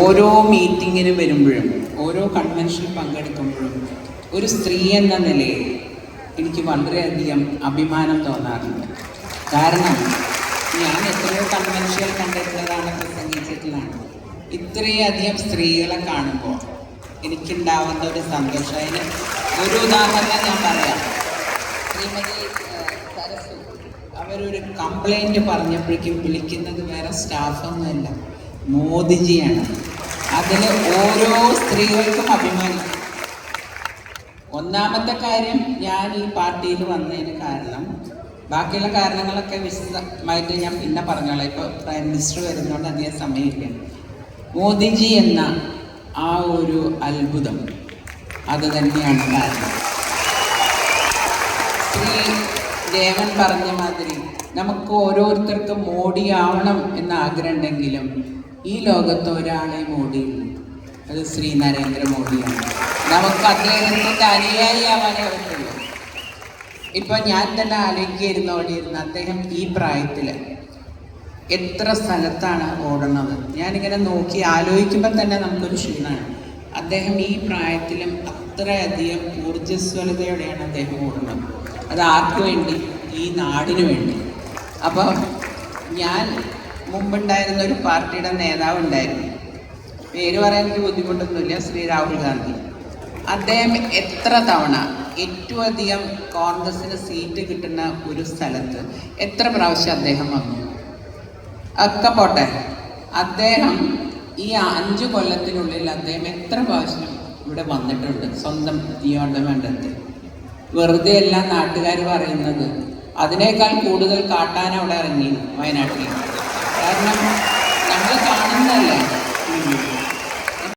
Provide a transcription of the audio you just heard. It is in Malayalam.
ഓരോ മീറ്റിങ്ങിന് വരുമ്പോഴും ഓരോ കൺവെൻഷൻ പങ്കെടുക്കുമ്പോഴും ഒരു സ്ത്രീ എന്ന നിലയിൽ എനിക്ക് വളരെയധികം അഭിമാനം തോന്നാറുണ്ട്. കാരണം ഞാൻ എത്രയോ കൺവെൻഷൻ കണ്ടിട്ടുള്ളതാണ് പ്രസംഗിച്ചിട്ടുള്ളതാണ്. ഇത്രയധികം സ്ത്രീകളെ കാണുമ്പോൾ എനിക്കുണ്ടാവുന്ന ഒരു സന്തോഷം. അതിന് ഒരു ഉദാഹരണം ഞാൻ പറയാം. ശ്രീമതി സരസു. അവരൊരു കംപ്ലൈന്റ് പറഞ്ഞപ്പോഴേക്കും വിളിക്കുന്നത് വേറെ സ്റ്റാഫൊന്നുമല്ല മോദിജിയാണ് അതിൽ ഓരോ സ്ത്രീകൾക്കും അഭിമാനിക്കും ഒന്നാമത്തെ കാര്യം ഞാൻ ഈ പാർട്ടിയിൽ വന്നതിന് കാരണം ബാക്കിയുള്ള കാരണങ്ങളൊക്കെ വിശദമായിട്ട് ഞാൻ പിന്നെ പറഞ്ഞോളാം. ഇപ്പോൾ പ്രൈം മിനിസ്റ്റർ വരുന്നതുകൊണ്ട് അധികം സമയമില്ല. മോദിജി എന്ന ആ ഒരു അത്ഭുതം അത് തന്നെയാണ് കാരണം. ശ്രീ ദേവൻ പറഞ്ഞ മാതിരി നമുക്ക് ഓരോരുത്തർക്കും മോഡിയാവണം എന്ന ആഗ്രഹം ഈ ലോകത്ത് ഒരാളെ മോഡിയുള്ളൂ അത് ശ്രീ നരേന്ദ്രമോദിയാണ്. നമുക്ക് അദ്ദേഹത്തിന്റെ അനുയായി ആവാനേ പറ്റുള്ളൂ ഇപ്പൊ ഞാൻ തന്നെ ആലോചിക്കായിരുന്നു ഓടിയിരുന്ന അദ്ദേഹം ഈ പ്രായത്തിൽ എത്ര സ്ഥലത്താണ് ഓടുന്നത് ഞാനിങ്ങനെ നോക്കി ആലോചിക്കുമ്പോൾ തന്നെ നമുക്കൊരു ക്ഷീണമാണ്. അദ്ദേഹം ഈ പ്രായത്തിലും അത്രയധികം ഊർജസ്വലതയോടെയാണ് അദ്ദേഹം ഓടുന്നത്. അത് വേണ്ടി? ഈ നാടിനു വേണ്ടി. അപ്പോൾ ഞാൻ മുമ്പുണ്ടായിരുന്ന ഒരു പാർട്ടിയുടെ നേതാവ് ഉണ്ടായിരുന്നു. പേര് പറയാൻ എനിക്ക് ബുദ്ധിമുട്ടൊന്നുമില്ല. ശ്രീ രാഹുൽ ഗാന്ധി. അദ്ദേഹം എത്ര തവണ ഏറ്റവും അധികം കോൺഗ്രസിന് സീറ്റ് കിട്ടുന്ന ഒരു സ്ഥലത്ത് എത്ര പ്രാവശ്യം അദ്ദേഹം വന്നു? ഒക്കെ പോട്ടെ. അദ്ദേഹം ഈ അഞ്ച് കൊല്ലത്തിനുള്ളിൽ അദ്ദേഹം എത്ര പ്രാവശ്യം ഇവിടെ വന്നിട്ടുണ്ട്? സ്വന്തം നിയോജകമണ്ഡലത്തിൽ വെറുതെ എല്ലാം നാട്ടുകാർ പറയുന്നത് അതിനേക്കാൾ കൂടുതൽ കാട്ടാൻ അവിടെ ഇറങ്ങി വയനാട്ടിൽ Obrigado.